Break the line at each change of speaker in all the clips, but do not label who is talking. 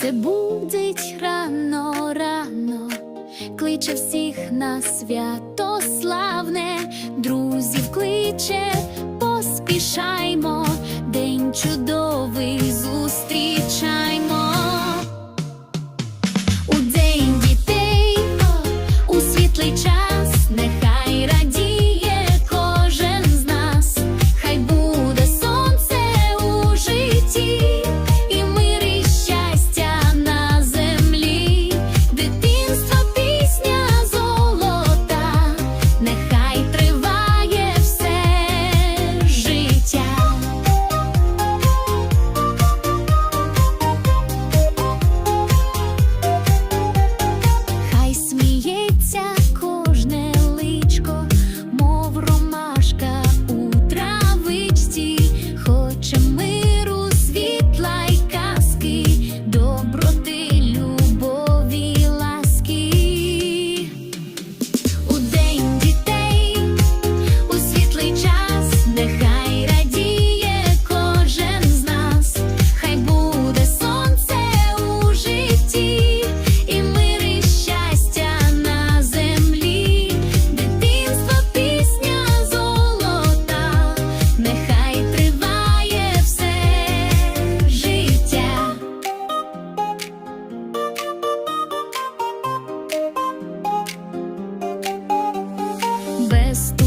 Сонце будить рано, рано, кличе всіх на свято славне, друзів кличе, поспішаймо, день чудовий зустрічаймо. У день дітей, у світлий час. best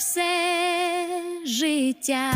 все життя.